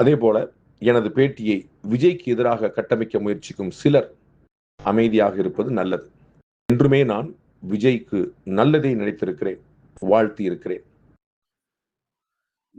அதே போல எனது பேட்டியை விஜய்க்கு எதிராக கட்டமைக்க முயற்சிக்கும் சிலர் அமைதியாக இருப்பது நல்லது. என்றுமே நான் விஜய்க்கு நல்லதை நினைத்திருக்கிறேன் வாழ்த்தி இருக்கிறேன்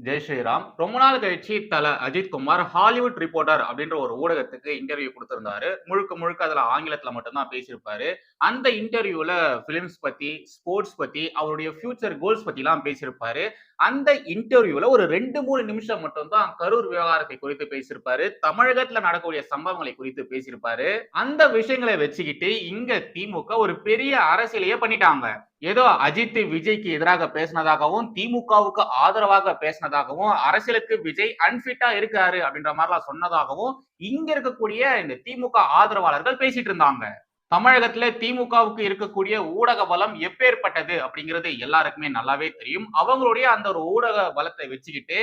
ஜெய் ஸ்ரீராம். ரொம்ப நாள் கழிச்சு தல அஜித் குமார் ஹாலிவுட் ரிப்போர்ட்டர் அப்படின்ற ஒரு ஊடகத்துக்கு இன்டர்வியூ கொடுத்திருந்தாரு. முழுக்க முழுக்க அதுல ஆங்கிலத்துல மட்டும்தான் பேசியிருப்பாரு. அந்த இன்டர்வியூல பிலிம்ஸ் பத்தி ஸ்போர்ட்ஸ் பத்தி அவருடைய ஃபியூச்சர் கோல்ஸ் பத்தி எல்லாம் பேசியிருப்பாரு. அந்த இன்டர்வியூல ஒரு ரெண்டு மூணு நிமிஷம் மட்டும்தான் கரூர் விவகாரத்தை குறித்து பேசியிருப்பாரு. தமிழகத்துல நடக்கக்கூடிய சம்பவங்களை குறித்து பேசியிருப்பாரு. அந்த விஷயங்களை வச்சுக்கிட்டு இங்க திமுக ஒரு பெரிய அரசியலையே பண்ணிட்டாங்க. ஏதோ அஜித் விஜய்க்கு எதிராக பேசினதாகவும் திமுகவுக்கு ஆதரவாக பேசினதாகவும் அரசியலுக்கு விஜய் அன்பிட்டா இருக்காரு அப்படின்ற மாதிரிலாம் சொன்னதாகவும் இங்க இருக்கக்கூடிய இந்த திமுக ஆதரவாளர்கள் பேசிட்டு இருந்தாங்க. தமிழகத்துல திமுகவுக்கு இருக்கக்கூடிய ஊடக பலம் எப்பேற்பட்டது அப்படிங்கிறது எல்லாருக்குமே நல்லாவே தெரியும். அவங்களுடைய அந்த ஒரு ஊடக பலத்தை வச்சுக்கிட்டு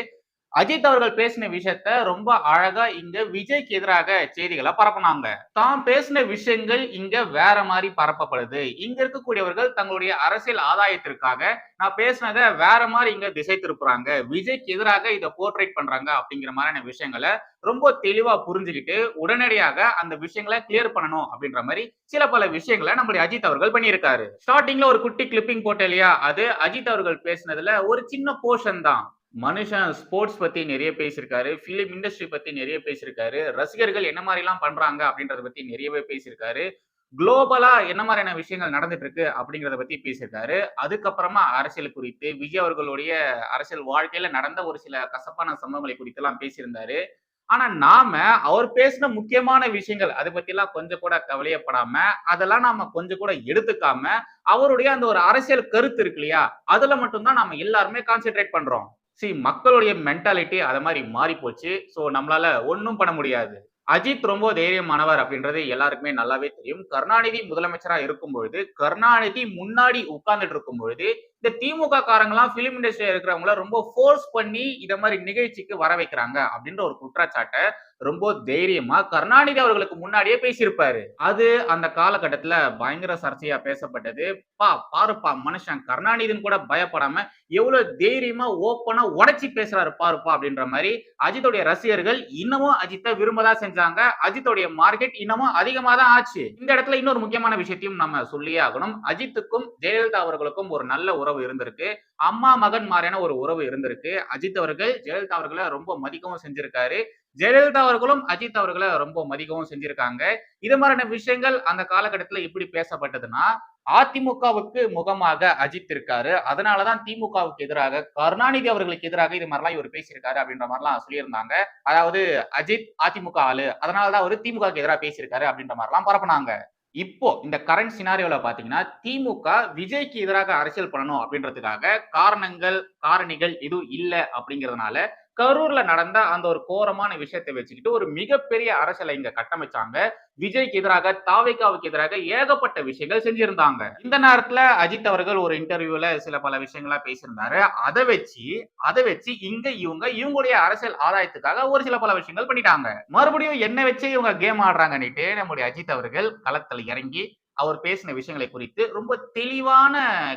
அஜித் அவர்கள் பேசின விஷயத்த ரொம்ப அழகா இங்க விஜய்க்கு எதிராக செய்திகளை பரப்புனாங்க. தான் பேசின விஷயங்கள் இங்க வேற மாதிரி பரப்பப்படுது. இங்க இருக்கக்கூடியவர்கள் தங்களுடைய அரசியல் ஆதாயத்திற்காக நான் பேசினதை வேற மாதிரி இங்க திசை திருப்புறாங்க விஜய்க்கு எதிராக இதை போர்ட்ரேட் பண்றாங்க அப்படிங்கிற மாதிரியான விஷயங்களை ரொம்ப தெளிவா புரிஞ்சுக்கிட்டு உடனடியாக அந்த விஷயங்களை கிளியர் பண்ணணும் அப்படின்ற மாதிரி சில பல விஷயங்களை நம்மளுடைய அஜித் அவர்கள் பண்ணியிருக்காரு. ஸ்டார்டிங்ல ஒரு குட்டி கிளிப்பிங் போட்ட இல்லையா? அது அஜித் அவர்கள் பேசினதுல ஒரு சின்ன போர்ஷன் தான். மனுஷன் ஸ்போர்ட்ஸ் பத்தி நிறைய பேசியிருக்காரு ஃபிலிம் இண்டஸ்ட்ரி பத்தி நிறைய பேசியிருக்காரு ரசிகர்கள் என்ன மாதிரி எல்லாம் பண்றாங்க அப்படின்றத பத்தி நிறையவே பேசியிருக்காரு குளோபலா என்ன மாதிரியான விஷயங்கள் நடந்துட்டு இருக்கு அப்படிங்கறத பத்தி பேசியிருக்காரு. அதுக்கப்புறமா அரசியல் குறித்து விஜய் அவர்களுடைய அரசியல் வாழ்க்கையில நடந்த ஒரு சில கசப்பான சம்பவங்களை குறித்து எல்லாம் பேசியிருந்தாரு. ஆனா நாம அவர் பேசின முக்கியமான விஷயங்கள் அதை பத்தி எல்லாம் கொஞ்சம் கூட கவலையப்படாம அதெல்லாம் நாம கொஞ்சம் கூட எடுத்துக்காம அவருடைய அந்த ஒரு அரசியல் கருத்து இருக்கு இல்லையா அதுல மட்டும்தான் நாம எல்லாருமே கான்சென்ட்ரேட் பண்றோம். சி மக்களுடைய மென்டாலிட்டி அதை மாதிரி மாறி போச்சு. ஸோ நம்மளால ஒன்றும் பண்ண முடியாது. அஜித் ரொம்ப தைரியமானவர் அப்படின்றது எல்லாருக்குமே நல்லாவே தெரியும். கருணாநிதி முதலமைச்சராக இருக்கும் பொழுது கருணாநிதி முன்னாடி உட்கார்ந்துட்டு இருக்கும் பொழுது இந்த திமுக காரங்களாம் பிலிம் இண்டஸ்ட்ரியா இருக்கிறவங்கள ரொம்ப ஃபோர்ஸ் பண்ணி இத மாதிரி நிகழ்ச்சிக்கு வர வைக்கிறாங்க அப்படின்ற ஒரு குற்றச்சாட்டை ரொம்ப தைரியமா கருணாநிதி அவர்களுக்கு முன்னாடியே பேசியிருப்பாரு. அது அந்த காலகட்டத்துல பயங்கர சர்ச்சையா பேசப்பட்டது. பா பாருப்பா மனுஷன் கருணாநிதின்னு கூட பயப்படாம எவ்வளவு தைரியமா ஓப்பனா உடச்சி பேசுறாரு பாருப்பா அப்படின்ற மாதிரி அஜித்துடைய ரசிகர்கள் இன்னமும் அஜித்தை விரும்பதா செஞ்சாங்க. அஜித்துடைய மார்க்கெட் இன்னமும் அதிகமா தான் ஆச்சு. இந்த இடத்துல இன்னொரு முக்கியமான விஷயத்தையும் நம்ம சொல்லியே ஆகணும். அஜித்துக்கும் ஜெயலலிதா அவர்களுக்கும் ஒரு நல்ல உறவு இருந்திருக்கு. அம்மா மகன் மாதிரியான ஒரு உறவு இருந்திருக்கு. அஜித் அவர்கள் ஜெயலலிதா அவர்களை ரொம்ப மதிக்கவும் செஞ்சிருக்காரு. ஜெயலலிதா அவர்களும் அஜித் அவர்களை ரொம்ப மதிக்கவும் செஞ்சிருக்காங்க. இது மாதிரியான விஷயங்கள் அந்த காலகட்டத்துல எப்படி பேசப்பட்டதுன்னா அதிமுகவுக்கு முகமாக அஜித் இருக்காரு. அதனாலதான் திமுகவுக்கு எதிராக கருணாநிதி அவர்களுக்கு எதிராக இது மாதிரிலாம் இவர் பேசியிருக்காரு அப்படின்ற மாதிரிலாம் சொல்லியிருந்தாங்க. அதாவது அஜித் அதிமுக ஆளு. அதனாலதான் அவர் திமுகவுக்கு எதிராக பேசியிருக்காரு அப்படின்ற மாதிரிலாம் பரப்புனாங்க. இப்போ இந்த கரண்ட் சினாரியோல பாத்தீங்கன்னா திமுக விஜய்க்கு எதிராக அரசியல் பண்ணணும் அப்படின்றதுக்காக காரணங்கள் காரணிகள் எதுவும் இல்லை அப்படிங்கறதுனால கரூர்ல நடந்த அந்த ஒரு கோரமான விஷயத்தை வச்சுக்கிட்டு ஒரு மிகப்பெரிய அரசியலை இங்க கட்டமைச்சாங்க. விஜய்க்கு எதிராக தாவைக்காவுக்கு எதிராக ஏகப்பட்ட விஷயங்கள் செஞ்சிருந்தாங்க. இந்த நேரத்துல அஜித் அவர்கள் ஒரு இன்டர்வியூல சில பல விஷயங்களா பேசியிருந்தாரு. அதை வச்சு அதை வச்சு இங்க இவங்க இவங்களுடைய அரசியல் ஆதாயத்துக்காக ஒரு சில பல விஷயங்கள் பண்ணிட்டாங்க. மறுபடியும் என்ன வச்சு இவங்க கேம் ஆடுறாங்கன்னுட்டு நம்முடைய அஜித் அவர்கள் களத்துல இறங்கி அவர் பேசின விஷயங்களை குறித்து ரொம்ப தெளிவான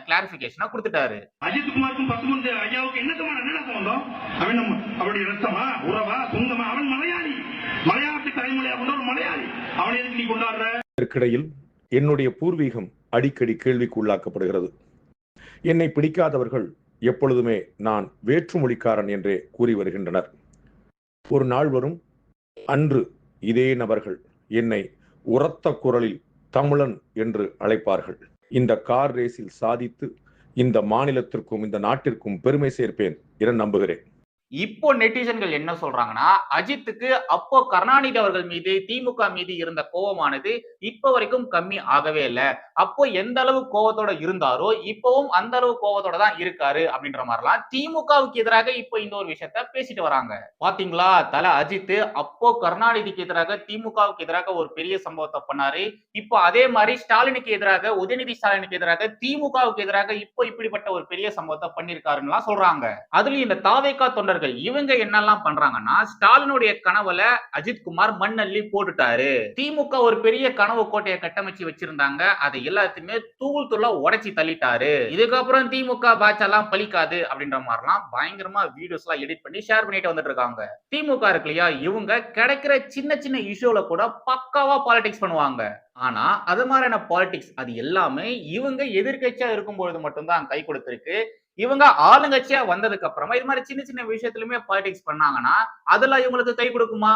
கிளாரிபிகேஷனா கொடுத்துட்டாரு. அஜித் குமாருக்கும் பசுமந்த ஐயாவுக்கு என்னத்தமான என்ன சம்பந்தம்? அவன் அவருடைய ரத்தமா? உறவா? சொந்தமா? அவன் மலையாளி. மலையாளத்தை தலைமொழியா கொண்ட ஒரு மலையாளி. அவனை எதுக்கு நீ கொண்டாடுற? இதற்கிடையில் என்னுடைய பூர்வீகம் அடிக்கடி கேள்விக்கு உள்ளாக்கப்படுகிறது. என்னை பிடிக்காதவர்கள் எப்பொழுதுமே நான் வேற்றுமொழிக்காரன் என்றே கூறி வருகின்றனர். ஒரு நாள் வரும் அன்று இதே நபர்கள் என்னை உரத்த குரலில் தமிழன் என்று அழைப்பார்கள். இந்த கார் ரேஸில் சாதித்து இந்த மாநிலத்திற்கும் இந்த நாட்டிற்கும் பெருமை சேர்ப்பேன் என நம்புகிறேன். இப்போ நெட்டிசன்கள் என்ன சொல்றாங்கன்னா அஜித்துக்கு அப்போ கருணாநிதி அவர்கள் மீது திமுக மீது இருந்த கோபமானது இப்ப வரைக்கும் கம்மி ஆகவே இல்லை. அப்போ எந்த அளவு கோபத்தோட இருந்தாரோ இப்பவும் அந்த அளவு கோபத்தோட தான் இருக்காரு அப்படின்ற மாதிரிலாம் திமுகவுக்கு எதிராக இப்போ இந்த ஒரு விஷயத்த பேசிட்டு வராங்க. பாத்தீங்களா? தல அஜித் அப்போ கருணாநிதிக்கு எதிராக திமுகவுக்கு எதிராக ஒரு பெரிய சம்பவத்தை பண்ணாரு. இப்போ அதே மாதிரி ஸ்டாலினுக்கு எதிராக உதயநிதி ஸ்டாலினுக்கு எதிராக திமுகவுக்கு எதிராக இப்போ இப்படிப்பட்ட ஒரு பெரிய சம்பவத்தை பண்ணிருக்காருன்னு சொல்றாங்க. அதுலயும் இந்த தாவேகா தொண்டர் நண்பர்கள் இவங்க என்னெல்லாம் பண்றாங்கன்னா ஸ்டாலினுடைய கனவுல அஜித்குமார் மண்ணள்ளி போட்டுட்டாரு. திமுக ஒரு பெரிய கனவு கோட்டையை கட்டமைச்சு வச்சிருந்தாங்க. அதை எல்லாத்தையுமே தூள் தூளா உடைச்சி தள்ளிட்டாரு. இதுக்கப்புறம் திமுக பேட்ச் எல்லாம் பலிக்காது அப்படின்ற மாதிரிலாம் பயங்கரமா வீடியோஸ் எல்லாம் எடிட் பண்ணி ஷேர் பண்ணிட்டு வந்துட்டு இருக்காங்க. திமுக இருக்கு இல்லையா? இவங்க கிடைக்கிற சின்ன சின்ன இஷ்யூல கூட பக்காவா பாலிடிக்ஸ் பண்ணுவாங்க. ஆனா அது மாதிரியான பாலிடிக்ஸ் அது எல்லாமே இவங்க எதிர்க்கட்சியா இருக்கும்பொழுது மட்டும்தான் கை கொடுத்திருக்கு. இவங்க ஆளுங்கட்சியா வந்ததுக்கு அப்புறமா இது மாதிரி சின்ன சின்ன விஷயத்திலுமே பாலிடிக்ஸ் பண்ணாங்கன்னா அதெல்லாம் இவங்களுக்கு கை கொடுக்குமா?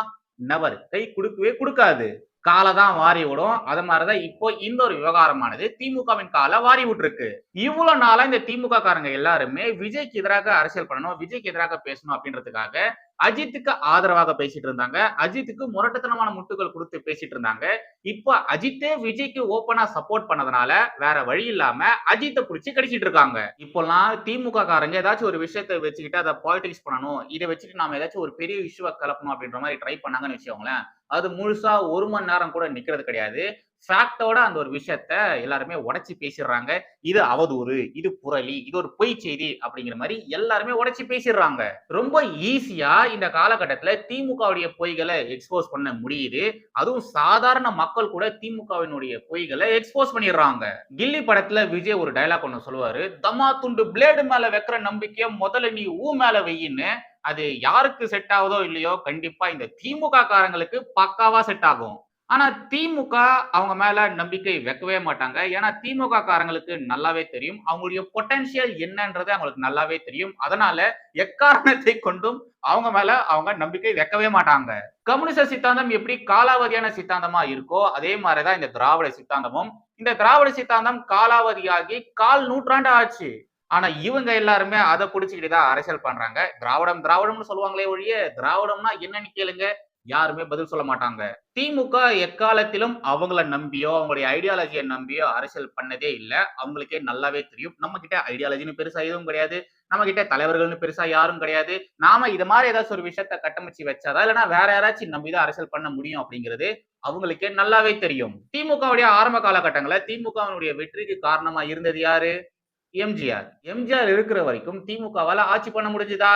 நபர் கை கொடுக்கவே கொடுக்காது. காலை தான் வாரி விடும். அது மாதிரிதான் இப்போ இந்த ஒரு விவகாரமானது திமுகவின் காலை வாரி விட்டுருக்கு. இவ்வளவு நாளா இந்த திமுக காரங்க எல்லாருமே விஜய்க்கு எதிராக அரசியல் பண்ணணும் விஜய்க்கு எதிராக பேசணும் அப்படின்றதுக்காக அஜித்துக்கு ஆதரவாக பேசிட்டு இருந்தாங்க. அஜித்துக்கு முரட்டுத்தனமான முட்டுகள் கொடுத்து பேசிட்டு இருந்தாங்க. இப்போ அஜித்தே விஜய்க்கு ஓப்பனா சப்போர்ட் பண்ணதுனால வேற வழி இல்லாம அஜித்தை பிடிச்சி கடிச்சிட்டு இருக்காங்க. இப்போல்லாம் திமுக காரங்க ஏதாச்சும் ஒரு விஷயத்தை வச்சுக்கிட்டு அதை பாலிடிக்ஸ் பண்ணணும். இதை வச்சுட்டு நாம ஏதாச்சும் ஒரு பெரிய இஷ்யூவை கலப்பணும் அப்படின்ற மாதிரி ட்ரை பண்ணாங்கன்னு வச்சுக்கோங்களேன். அது முழுசா ஒரு மணி நேரம் கூட நிக்கிறது கிடையாது. ஃபேக்டோட அந்த ஒரு விஷயத்த எல்லாருமே உடச்சி பேசிடுறாங்க. இது அவதூறு இது புரளி இது ஒரு பொய் செய்தி அப்படிங்கிற மாதிரி எல்லாருமே உடச்சி பேசிடுறாங்க. ரொம்ப ஈஸியா இந்த காலகட்டத்துல திமுகவுடைய பொய்களை எக்ஸ்போஸ் பண்ண முடியுது. அதுவும் சாதாரண மக்கள் கூட திமுகவினுடைய பொய்களை எக்ஸ்போஸ் பண்ணிடுறாங்க. கில்லி படத்துல விஜய் ஒரு டைலாக் ஒன்று சொல்லுவாரு. தமா துண்டு பிளேடு மேல வைக்கிற நம்பிக்கையை முதல்ல நீ ஊ மேல வெயின்னு அது யாருக்கு செட் ஆகுதோ இல்லையோ கண்டிப்பா இந்த திமுக காரங்களுக்கு பக்காவா செட் ஆகும். ஆனா திமுக அவங்க மேல நம்பிக்கை வைக்கவே மாட்டாங்க. ஏன்னா திமுக காரங்களுக்கு நல்லாவே தெரியும். அவங்களுடைய பொட்டன்சியல் என்னன்றது அவங்களுக்கு நல்லாவே தெரியும். அதனால எக்காரணத்தை கொண்டும் அவங்க மேல அவங்க நம்பிக்கை வைக்கவே மாட்டாங்க. கம்யூனிச சித்தாந்தம் எப்படி காலாவதியான சித்தாந்தமா இருக்கோ அதே மாதிரிதான் இந்த திராவிட சித்தாந்தமும். இந்த திராவிட சித்தாந்தம் காலாவதியாகி கால் நூற்றாண்டு ஆச்சு. ஆனா இவங்க எல்லாருமே அதை புடிச்சுக்கிட்டு தான் அரசியல் பண்றாங்க. திராவிடம் திராவிடம்னு சொல்லுவாங்களே ஒழிய திராவிடம்னா என்னன்னு கேளுங்க. யாருமே பதில் சொல்ல மாட்டாங்க. திமுக எக்காலத்திலும் அவங்கள நம்பியோ அவங்களுடைய ஐடியாலஜியை நம்பியோ அரசியல் பண்ணதே இல்லை. அவங்களுக்கே நல்லாவே தெரியும். நம்ம கிட்ட ஐடியாலஜின்னு பெருசா எதுவும் கிடையாது. நம்ம கிட்ட தலைவர்கள்னு பெருசா யாரும் கிடையாது. நாம இது மாதிரி ஏதாச்சும் ஒரு விஷயத்த கட்டமைச்சு வச்சாதா இல்லைன்னா வேற யாராச்சும் நம்பிதான் அரசியல் பண்ண முடியும் அப்படிங்கிறது அவங்களுக்கே நல்லாவே தெரியும். திமுகவுடைய ஆரம்ப காலகட்டங்களில் திமுகவினுடைய வெற்றிக்கு காரணமா இருந்தது யாரு? எம்ஜிஆர். எம்ஜிஆர் இருக்கிற வரைக்கும் திமுகவால ஆட்சி பண்ண முடிஞ்சுதா?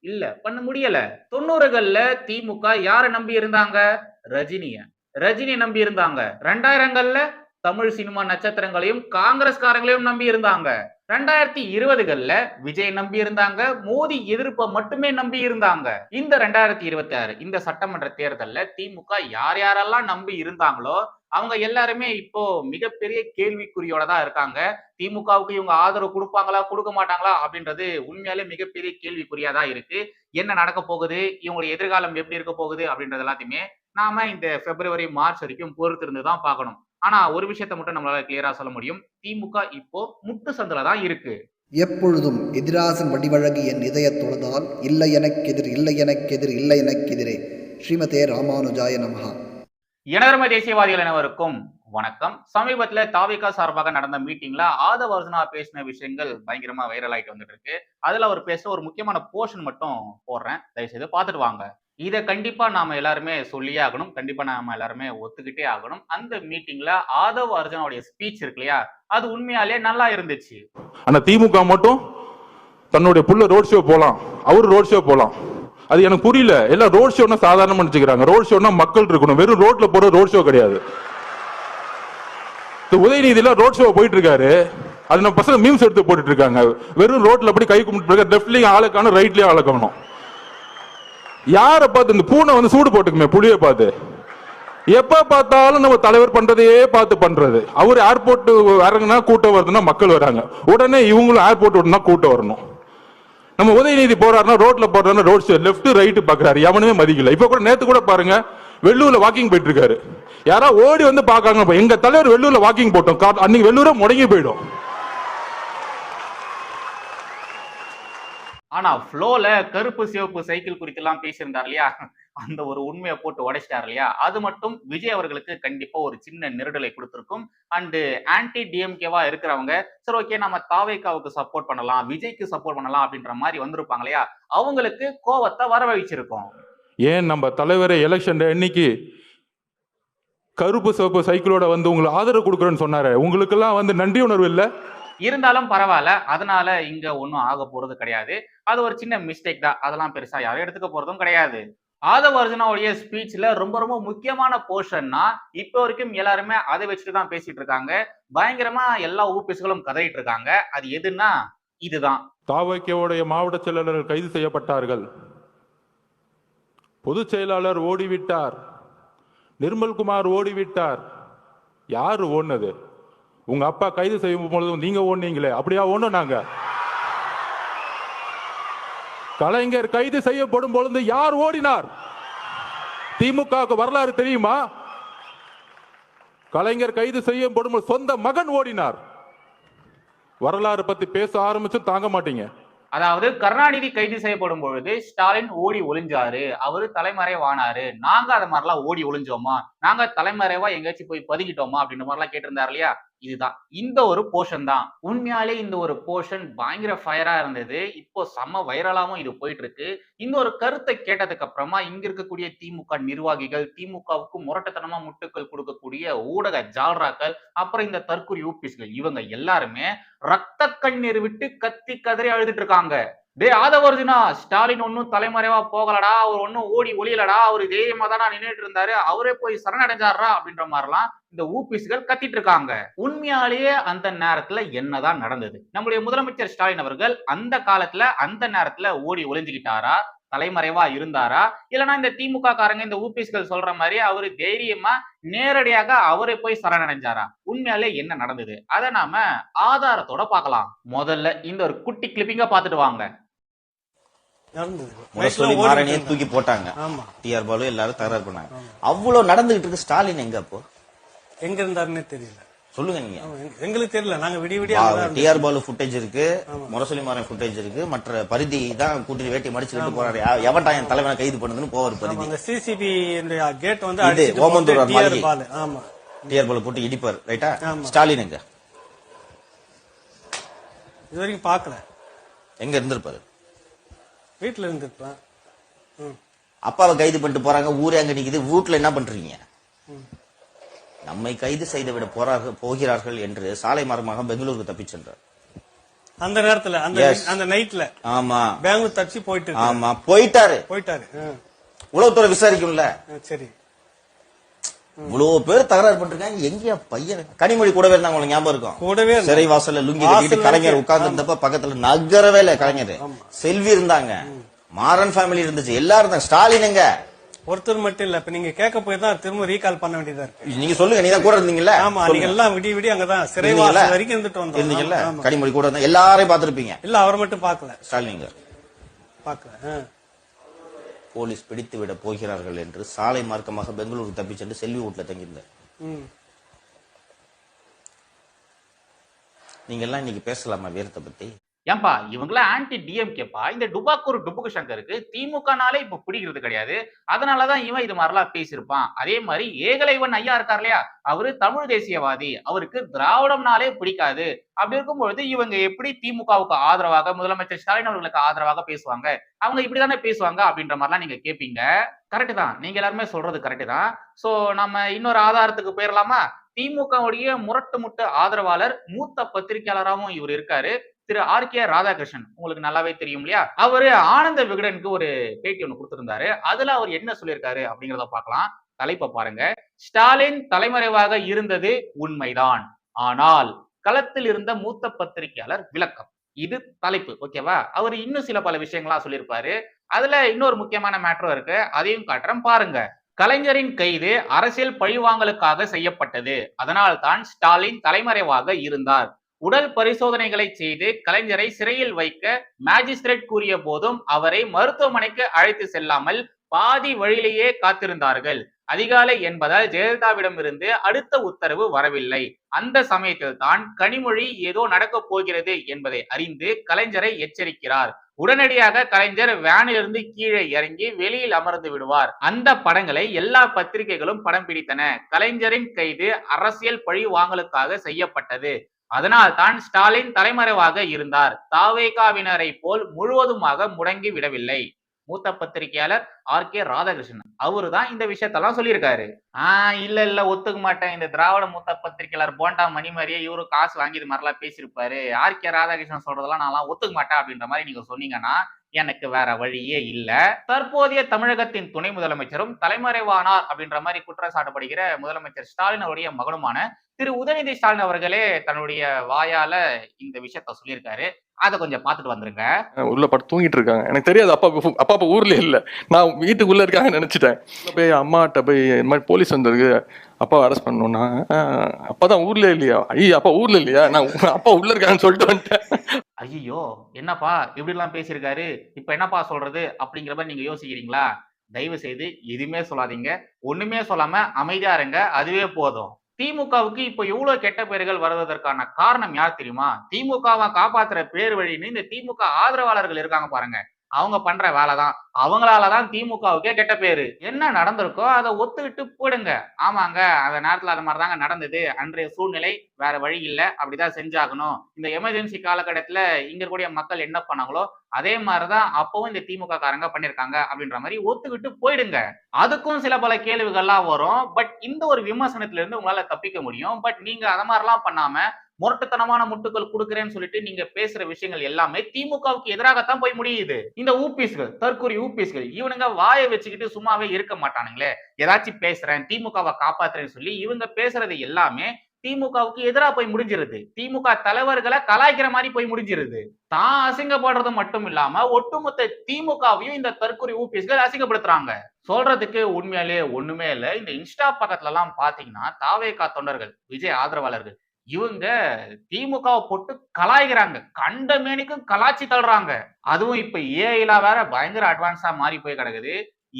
இல்ல பண்ண முடியல. தொண்ணூறுகள்ல திமுக யாரை நம்பி இருந்தாங்க? ரஜினிய. ரஜினியை நம்பி இருந்தாங்க. ரெண்டாயிரங்கள்ல தமிழ் சினிமா நட்சத்திரங்களையும் காங்கிரஸ்காரங்களையும் நம்பி இருந்தாங்க. ரெண்டாயிரத்தி இருபதுகள்ல விஜய் நம்பி இருந்தாங்க மோடி எதிர்ப்பை மட்டுமே நம்பி இருந்தாங்க இந்த ரெண்டாயிரத்தி இருபத்தி ஆறு இந்த சட்டமன்ற தேர்தல்ல திமுக யார் யாரெல்லாம் நம்பி இருந்தாங்களோ அவங்க எல்லாருமே இப்போ மிகப்பெரிய கேள்விக்குறியோட தான் இருக்காங்க. திமுகவுக்கு இவங்க ஆதரவு கொடுப்பாங்களா கொடுக்க மாட்டாங்களா அப்படின்றது உண்மையாலே மிகப்பெரிய கேள்விக்குறியா தான் இருக்கு. என்ன நடக்க போகுது இவங்களுடைய எதிர்காலம் எப்படி இருக்க போகுது அப்படின்றது எல்லாத்தையுமே நாம இந்த பிப்ரவரி மார்ச் வரைக்கும் பொறுத்திருந்து தான் பார்க்கணும். ஆனா ஒரு விஷயத்த மட்டும் நம்மளால கிளியரா சொல்ல முடியும். திமுக இப்போ முட்டு சந்தில தான் இருக்கு. எப்பொழுதும் எதிராசன் வடிவழகு என் இதயத் தொழுதால் இல்லை எனக்கெதிர் இல்லை எனக்கெதிர் இல்லை எனக்கெதிரே ஸ்ரீமதே ராமானுஜாய நமஹா. இனதர்ம தேசியவாதிகள் அனைவருக்கும் வணக்கம். சமீபத்துல தாவிகா சார்பாக நடந்த மீட்டிங்ல ஆதவ அர்ஜுனா பேசின விஷயங்கள் பயங்கரமா வைரல் ஆயிட்டு வந்துட்டு இருக்கு. அதுல அவர் பேசுற ஒரு முக்கியமான போர்ஷன் மட்டும் போடுறேன். தயவுசெய்து பார்த்துட்டு வாங்க. இதை கண்டிப்பா நாம எல்லாருமே சொல்லியே ஆகணும். கண்டிப்பா நாம எல்லாருமே ஒத்துக்கிட்டே ஆகணும். அந்த மீட்டிங்ல ஆதவ் அர்ஜுனாவுடைய ஸ்பீச் இருக்கு இல்லையா? அது உண்மையாலே நல்லா இருந்துச்சு. ஆனா திமுக மட்டும் தன்னுடைய புள்ள ரோட் ஷோ போலாம். அவரு ரோட் ஷோ போலாம். அது எனக்கு புரியல. எல்லாம் ரோட் ஷோனா சாதாரணமா நினைச்சுக்கிறாங்க. ரோட் ஷோனா மக்கள் இருக்கணும். வெறும் ரோட்ல போற ரோட் ஷோ கிடையாது. இந்த உதயநிதியில ரோட் ஷோ போயிட்டு இருக்காரு. அது நம்ம பசங்க மீம்ஸ் எடுத்து போட்டுட்டு இருக்காங்க. வெறும் ரோட்ல அப்படி கை கும்பிட்டு இருக்காரு லெஃப்ட்லயும் ஆளுக்கான ரைட்லயும் ஆளுக்கணும் யாரை பார்த்து இந்த பூனை வந்து சூடு போட்டுக்குமே புளியை பார்த்து? எப்ப பார்த்தாலும் நம்ம தலைவர் பண்றதையே பார்த்து பண்றது. அவர் ஏர்போர்ட் இறங்குனா கூட்டம் வருதுன்னா மக்கள் வராங்க. உடனே இவங்களும் ஏர்போர்ட் விடனா கூட்டம் வரணும். நம்ம உதயநிதி போறாருன்னா ரோட்ல போறாருன்னா ரோட் சைடு லெஃப்ட் ரைட்டு பாக்குறாரு. எவனுமே மதிக்கல. இப்ப கூட நேத்து கூட பாருங்க வெள்ளூர்ல வாக்கிங் போயிட்டு இருக்காரு. யாரா ஓடி வந்து பாக்காங்க எங்க தலைவர் வெள்ளூர்ல வாக்கிங் போட்டோம். அன்னைக்கு வெள்ளூரே முடங்கி போயிடும். ஆனா ஃப்ளோல கருப்பு சிவப்பு சைக்கிள் குறித்து எல்லாம் பேசியிருந்தார் இல்லையா? அந்த ஒரு உண்மையை போட்டு உடைச்சிட்டார் இல்லையா? அது மட்டும் விஜய் அவர்களுக்கு கண்டிப்பா ஒரு சின்ன நெருடலை கொடுத்திருக்கும். அண்டு ஆன்டி டிஎம்கேவா இருக்கிறவங்க சரி ஓகே நம்ம தாவேக்காவுக்கு சப்போர்ட் பண்ணலாம் விஜய்க்கு சப்போர்ட் பண்ணலாம் அப்படின்ற மாதிரி வந்திருப்பாங்க இல்லையா? அவங்களுக்கு கோவத்தை வரவழைச்சிருக்கும். ஏன் நம்ம தலைவரை எலெக்ஷன் இன்னைக்கு கருப்பு சிவப்பு சைக்கிளோட வந்து உங்களுக்கு ஆதரவு கொடுக்குறேன்னு சொன்னாரு? உங்களுக்கெல்லாம் வந்து நன்றி உணர்வு இல்லை? இருந்தாலும் பரவாயில்ல. அதனால இங்க ஒன்றும் ஆக போறது கிடையாது. அது ஒரு சின்ன மிஸ்டேக் தான். அதெல்லாம் பெருசா யாரும் எடுத்துக்க போறதும் கிடையாது. ஆதவ அர்ஜுனாவுடைய ஸ்பீச்ல ரொம்ப ரொம்ப முக்கியமான போர்ஷன்னா இப்போ வரைக்கும் எல்லாருமே அதை வச்சுட்டு தான் பேசிட்டு இருக்காங்க. பயங்கரமா எல்லா ஊபிசுகளும் கதறிட்டு இருக்காங்க. அது எதுன்னா இதுதான். தாவக்கியோடைய மாவட்ட செயலாளர்கள் கைது செய்யப்பட்டார்கள். பொதுச் செயலாளர் ஓடிவிட்டார். நிர்மல்குமார் ஓடிவிட்டார். யார் ஓடினது? உங்க அப்பா கைது செய்யும் பொழுது நீங்க ஓடுனீங்களே அப்படியா ஓடணும் நாங்க. கலைஞர் கைது செய்யப்படும் பொழுது யார் ஓடினார்? திமுகவுக்கு வரலாறு தெரியுமா? கலைஞர் கைது செய்யப்படும் பொழுது சொந்த மகன் ஓடினார். வரலாறு பத்தி பேச ஆரம்பிச்சும் தாங்க மாட்டீங்க. அதாவது கருணாநிதி கைது செய்யப்படும் பொழுது ஸ்டாலின் ஓடி ஒளிஞ்சாரு அவரு தலைமறைவானாரு நாங்க அதை மாதிரிலாம் ஓடி ஒளிஞ்சோமா? நாங்க தலைமறைவா எங்கேயாச்சும் போய் பதுக்கிட்டோமா அப்படின்ற மாதிரிலாம் கேட்டிருந்தாரு இல்லையா? இதுதான். இந்த ஒரு போர்ஷன் தான். உண்மையாலே இந்த ஒரு போர்ஷன் பயங்கர ஃபயரா இருந்தது. இப்போ செம்ம வைரலாவும் இது போயிட்டு இருக்கு இந்த ஒரு கருத்தை கேட்டதுக்கு அப்புறமா இங்க இருக்கக்கூடிய திமுக நிர்வாகிகள் திமுகவுக்கு முரட்டத்தனமா முட்டுக்கள் கொடுக்கக்கூடிய ஊடக ஜால்ராக்கள் அப்புறம் இந்த தற்கொலை யூபிஸ்கள் இவங்க எல்லாருமே ரத்த கண்ணீர் விட்டு கத்தி கதறி அழுதுட்டு இருக்காங்க. டே ஆதவர்ஜுனா ஸ்டாலின் ஒன்றும் தலைமறைவா போகலடா அவர் ஒன்றும் ஓடி ஒளியலடா அவர் தைரியமா தானா நின்றுட்டு இருந்தாரு அவரே போய் சரணடைஞ்சாரா அப்படின்ற மாதிரிலாம் இந்த ஊபிஸ்கள் கத்திட்டு இருக்காங்க. உண்மையாலேயே அந்த நேரத்துல என்னதான் நடந்தது? நம்முடைய முதலமைச்சர் ஸ்டாலின் அவர்கள் அந்த காலத்துல அந்த நேரத்துல ஓடி ஒளிஞ்சுக்கிட்டாரா? தலைமறைவா இருந்தாரா? இல்லைன்னா இந்த திமுக காரங்க இந்த ஊபிஸ்கள் சொல்ற மாதிரி அவரு தைரியமா நேரடியாக அவரை போய் சரணடைஞ்சாரா? உண்மையாலே என்ன நடந்தது? அதை நாம ஆதாரத்தோட பார்க்கலாம். முதல்ல இந்த ஒரு குட்டி கிளிப்பிங்க பார்த்துட்டு வாங்க. மாறனையே தூக்கி போட்டாங்க. ஆமா. டிஆர் பாலு எல்லாரும் தகராறு பண்ணாங்க. அவ்வளவு நடந்துகிட்டு இருக்கு. ஸ்டாலின் எங்க அப்போ? எங்க இருந்தாருன்னே தெரியல. சொல்லுங்க நீங்க. எங்களுக்கு தெரியல. நாங்க விடிய விடிய. டிஆர் பாலு ஃபுட்டேஜ் இருக்கு. முரசொலி மாறன் ஃபுட்டேஜ் இருக்கு. மற்ற பருதி தான் கூட்டி வேட்டி மடிச்சுட்டு போறாரு. எவன்டா என் தலைவனை கைது பண்ணுதுன்னு போவார் பருதி. அந்த சிசிபி கேட் வந்து இது, ஓமந்தூர். TR பாலு. ஆமா. டிஆர் பாலு போட்டு இடிப்பார். ரைட்டா. ஸ்டாலின் எங்க? இது வரைக்கும் பாக்கல எங்க இருந்திருப்பாரு? வீட்டுல இருந்திருப்பேன். அப்பாவை கைது பண்ணிட்டு போறாங்க ஊரே அங்க நிக்குது வீட்டுல என்ன பண்றீங்க? நம்மை கைது செய்து விட போறார்கள் போகிறார்கள் என்று சாலை மார்க்கமாக பெங்களூருக்கு தப்பிச் சென்றார். அந்த நேரத்துல அந்த. அந்த நைட்ல ஆமா. பெங்களூர் தச்சு போயிட்டு. ஆமா போயிட்டாரு. போயிட்டாரு. உளவுத்துறை விசாரிக்கும்ல. சரி. இவ்வளவு பேர் தகராறு பண்ணிருக்காங்க. எங்கயா பையன்? கனிமொழி கூடவே இருந்தாங்க உங்களுக்கு ஞாபகம் இருக்கும்? கூடவே. சிறை வாசல்ல லுங்கி கட்டிட்டு கலைஞர். உட்கார்ந்து இருந்தப்ப பக்கத்துல நகரவே இல்ல கலைஞர். செல்வி இருந்தாங்க. மாறன் ஃபேமிலி இருந்துச்சு. எல்லாரும் இருந்தாங்க. ஸ்டாலின் எங்க? ஒருத்தர் மட்டும் இல்ல. இப்ப நீங்க கேட்க போய் தான் திரும்ப ரீகால் பண்ண வேண்டியதா இருக்கு. நீங்க சொல்லுங்க. நீங்க கூட இருந்தீங்கல்ல? ஆமா. நீங்க. எல்லாம் விடிய விடிய அங்கதான் இருந்தீங்கல்ல? சிறைவாசல் வரைக்கும் இருந்துட்டு வந்தோம். இருந்தீங்கல்ல. கனிமொழி கூட இருந்தா எல்லாரையும் பார்த்திருப்பீங்க. இல்ல அவர் மட்டும் பாக்கல ஸ்டாலின் எங்க? பாக்கல. போலீஸ் பிடித்து விட போகிறார்கள் என்று சாலை மார்க்கமாக பெங்களூருக்கு தப்பிச் சென்று செல்வி வீட்டுல தங்கியிருந்தார் ம். நீங்க எல்லாம் இன்னைக்கு பேசலாமா வீரத்தை பத்தி ஏன்பா இவங்களாம் ஆன்டி டிஎம்கேப்பா இந்த டுபாக்கூர் டுபுக்கு சங்கருக்கு திமுகனாலே இப்ப பிடிக்கிறது கிடையாது. அதனாலதான் இவன் இது மாதிரிலாம் பேசியிருப்பான். அதே மாதிரி ஏகலைவன் ஐயா இருக்கார் இல்லையா? அவரு தமிழ் தேசியவாதி. அவருக்கு திராவிடம்னாலே பிடிக்காது. அப்படி இருக்கும்பொழுது இவங்க எப்படி திமுகவுக்கு ஆதரவாக முதலமைச்சர் ஸ்டாலின் அவர்களுக்கு ஆதரவாக பேசுவாங்க? அவங்க இப்படிதானே பேசுவாங்க அப்படின்ற மாதிரிலாம் நீங்க கேட்பீங்க கரெக்டு தான். நீங்க எல்லாருமே சொல்றது கரெக்டு தான். சோ நம்ம இன்னொரு ஆதாரத்துக்கு போயிடலாமா திமுகவுடைய முரட்டு முட்டு ஆதரவாளர் மூத்த பத்திரிகையாளராகவும் இவர் இருக்காரு. Thiru R K Radhakrishnan. உங்களுக்கு நல்லாவே தெரியும் இல்லையா? அவரு ஆனந்த விகடனுக்கு ஒரு பேட்டி ஒன்று கொடுத்திருந்தாரு. அதுல அவர் என்ன சொல்லியிருக்காரு அப்படிங்கிறத பார்க்கலாம். தலைப்பை பாருங்க. ஸ்டாலின் தலைமறைவாக இருந்தது உண்மைதான். ஆனால் களத்தில் இருந்த மூத்த பத்திரிகையாளர் விளக்கம். இது தலைப்பு ஓகேவா? அவர் இன்னும் சில பல விஷயங்களா சொல்லியிருப்பாரு. அதுல இன்னொரு முக்கியமான மேட்ரோ இருக்கு. அதையும் காட்டுறேன். பாருங்க. கலைஞரின் கைது அரசியல் பழிவாங்கலுக்காக செய்யப்பட்டது. அதனால் தான் ஸ்டாலின் தலைமறைவாக இருந்தார். உடல் பரிசோதனைகளை செய்து கலைஞரை சிறையில் வைக்க மேஜிஸ்ட்ரேட் கூறிய போதும் அவரை மருத்துவமனைக்கு அழைத்து செல்லாமல் பாதி வழியிலேயே காத்திருந்தார்கள். அதிகாலை என்பதால் ஜெயலலிதாவிடமிருந்து அடுத்த உத்தரவு வரவில்லை. அந்த சமயத்தில் தான் கனிமொழி ஏதோ நடக்கப் போகிறது என்பதை அறிந்து கலைஞரை எச்சரிக்கிறார். உடனடியாக கலைஞர் வேனிலிருந்து கீழே இறங்கி வெளியில் அமர்ந்து விடுவார். அந்த படங்களை எல்லா பத்திரிகைகளும் படம் பிடித்தன. கலைஞரின் கைது அரசியல் பழி வாங்கலுக்காக செய்யப்பட்டது. அதனால் தான் ஸ்டாலின் தலைமறைவாக இருந்தார். தாவேகாவினரை போல் முழுவதுமாக முடங்கி விடவில்லை. மூத்த பத்திரிகையாளர் ஆர். கே. ராதாகிருஷ்ணன். அவரு தான் இந்த விஷயத்தெல்லாம் சொல்லியிருக்காரு. ஆஹ் இல்ல இல்ல ஒத்துக்க மாட்டேன். இந்த திராவிட மூத்த பத்திரிகையாளர் போண்டா மணி மாதிரியே இவரு காசு வாங்கி இது மாதிரிலாம் பேசியிருப்பாரு. ஆர். கே. ராதாகிருஷ்ணன் சொல்றதெல்லாம் நான் ஒத்துக்க மாட்டேன் அப்படின்ற மாதிரி நீங்க சொன்னீங்கன்னா எனக்கு வேற வழியே இல்ல. தற்போதைய தமிழகத்தின் துணை முதலமைச்சரும் தலைமறைவானார் அப்படின்ற மாதிரி குற்றம் சாட்டப்படுகிற முதலமைச்சர் ஸ்டாலின் அவருடைய மகனுமான திரு உதயநிதி ஸ்டாலின் அவர்களே தன்னுடைய வாயால இந்த விஷயத்த சொல்லியிருக்காரு. அதை கொஞ்சம் பார்த்துட்டு வந்துருங்க. உள்ள பட்டு தூங்கிட்டு இருக்காங்க. எனக்கு தெரியாது அப்பா அப்பா அப்பா ஊர்ல இல்ல. நான் வீட்டுக்குள்ள இருக்காங்க நினைச்சிட்டேன். போய் அம்மாட்ட போய் இந்த மாதிரி போலீஸ் வந்திருக்கு. அப்பா அரெஸ்ட் பண்ணணும்னா "ஆஹ், அப்பா ஊர்ல இல்லையா? ஐயா அப்பா ஊர்ல இல்லையா? நான் அப்பா உள்ள இருக்காங்கன்னு சொல்லிட்டு வந்துட்டேன். ஐயோ என்னப்பா இப்படிலாம் பேசியிருக்காரு? இப்போ என்னப்பா சொல்றது? அப்படிங்கிற மாதிரி நீங்க யோசிக்கிறீங்களா? தயவு செய்து எதுவுமே சொல்லாதீங்க. ஒண்ணுமே சொல்லாம அமைதியா இருங்க. அதுவே போதும். திமுகவுக்கு இப்ப இவ்வளவு கெட்ட பெயர்கள் வருவதற்கான காரணம் யார் தெரியுமா? திமுகவை காப்பாத்துற பேர் வழின்னு இந்த திமுக ஆதரவாளர்கள் இருக்காங்க பாருங்க. அவங்க பண்ற வேலைதான். அவங்களாலதான் திமுகவுக்கே கெட்ட பேரு. என்ன நடந்திருக்கோ அதை ஒத்துக்கிட்டு போயிடுங்க. ஆமாங்க அந்த நேரத்துல அது மாதிரிதாங்க நடந்தது. அன்றைய சூழ்நிலை வேற வழி இல்ல. அப்படிதான் செஞ்சாகணும். இந்த எமர்ஜென்சி காலகட்டத்துல இங்க இருக்கக்கூடிய மக்கள் என்ன பண்ணாங்களோ அதே மாதிரிதான் அப்பவும் இந்த திமுக காரங்க பண்ணிருக்காங்க அப்படின்ற மாதிரி ஒத்துக்கிட்டு போயிடுங்க. அதுக்கும் சில பல கேள்விகள்லாம் வரும். பட் இந்த ஒரு விமர்சனத்துல இருந்து உங்களால தப்பிக்க முடியும். பட் நீங்க அதை மாதிரிலாம் பண்ணாம முரட்டுத்தனமான முட்டுக்கள் கொடுக்குறேன்னு சொல்லிட்டு நீங்க பேசுற விஷயங்கள் எல்லாமே திமுகவுக்கு எதிராகத்தான் போய் முடியுது. இந்த ஊபிஸ்கள் தற்கொலை ஊபிஸ்கள் இவனுங்க வாயை வச்சுக்கிட்டு சும்மாவே இருக்க மாட்டானுங்களே. ஏதாச்சும் பேசுறேன் திமுகவை காப்பாத்துறேன்னு சொல்லி இவங்க பேசுறது எல்லாமே திமுகவுக்கு எதிராக போய் முடிஞ்சிருது. திமுக தலைவர்களை கலாய்க்கிற மாதிரி போய் முடிஞ்சிருது. தான் அசிங்கப்படுறது மட்டும் இல்லாம ஒட்டுமொத்த திமுகவையும் இந்த தற்கொலை ஊபிஸ்கள் அசிங்கப்படுத்துறாங்க. சொல்றதுக்கு உண்மையாலே ஒண்ணுமே இல்ல. இந்த இன்ஸ்டா பக்கத்துல எல்லாம் பாத்தீங்கன்னா தாவேகா தொண்டர்கள் விஜய் ஆதரவாளர்கள் இவங்க திமுகவை போட்டு கலாய்க்கிறாங்க. கண்ட மேனிக்கும் கலாச்சி தள்ளுறாங்க. அதுவும் இப்ப ஏஐல வேற பயங்கர அட்வான்ஸா மாறி போய் கிடக்குது.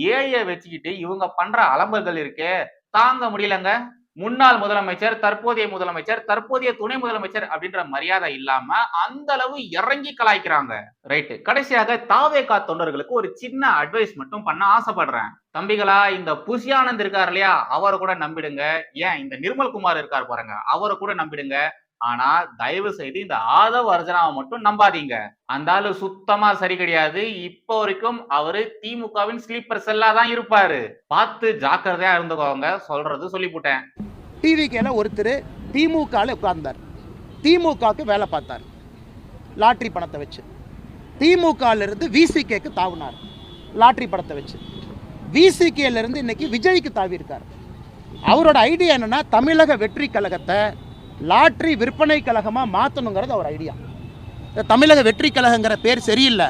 ஏஐ வச்சுக்கிட்டு இவங்க பண்ற அலம்பல்கள் இருக்கே. தாங்க முடியலங்க. முன்னாள் முதலமைச்சர் தற்போதைய முதலமைச்சர் தற்போதைய துணை முதலமைச்சர் அப்படின்ற மரியாதை இல்லாம அந்த அளவு இறங்கி கலாய்க்கிறாங்க. ரைட்டு கடைசியாக தாவேகா தொண்டர்களுக்கு ஒரு சின்ன அட்வைஸ் மட்டும் பண்ண ஆசைப்படுறேன். தம்பிகளா இந்த புஷியானந்த் இருக்கார் இல்லையா? அவரை கூட நம்பிடுங்க. ஏன்? இந்த நிர்மல்குமார் இருக்கார் பாருங்க. அவரை கூட நம்பிடுங்க. ஆனா தயவு செய்து இந்த ஆதவ் அர்ஜனாவை மட்டும் நம்பாதீங்க. அந்த ஆளு சுத்தமா சரி கிடையாது. இப்போ வரைக்கும் அவரு திமுகவின் ஸ்லீப்பர் செல்லா தான் இருப்பாரு. பார்த்து ஜாக்கிரதையா இருந்துக்கோங்க. சொல்றது சொல்லிவிட்டேன் டிவிகேல ஒருத்தர் திமுகவில் உட்கார்ந்தார். திமுகவுக்கு வேலை பார்த்தார். லாட்ரி பணத்தை வச்சு. திமுகவிலிருந்து விசிகேக்கு தாவினார். லாட்ரி பணத்தை வச்சு. விசிகேல இருந்து இன்னைக்கு விஜய்க்கு தாவி இருக்கார் அவரோட ஐடியா என்னன்னா தமிழக வெற்றி கழகத்தை லாட்ரி விற்பனை கழகமாக மாற்றணுங்கிறது அவர் ஐடியா. இந்த தமிழக வெற்றி கழகங்கிற பேர் சரியில்லை.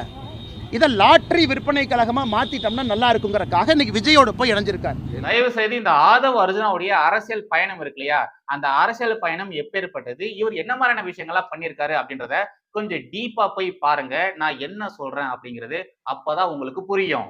இதை லாட்ரி விற்பனை கழகமாக மாற்றிட்டோம்னா நல்லா இருக்குங்கிறக்காக இன்னைக்கு விஜயோட போய் இணைஞ்சிருக்கார். தயவு செய்து இந்த ஆதவ் அர்ஜுனாவுடைய அரசியல் பயணம் இருக்கு இல்லையா? அந்த அரசியல் பயணம் எப்பேற்பட்டது? இவர் என்ன மாதிரியான விஷயங்கள்லாம் பண்ணியிருக்காரு அப்படின்றத கொஞ்சம் டீப்பா போய் பாருங்க. நான் என்ன சொல்றேன் அப்படிங்கிறது அப்பதான் உங்களுக்கு புரியும்.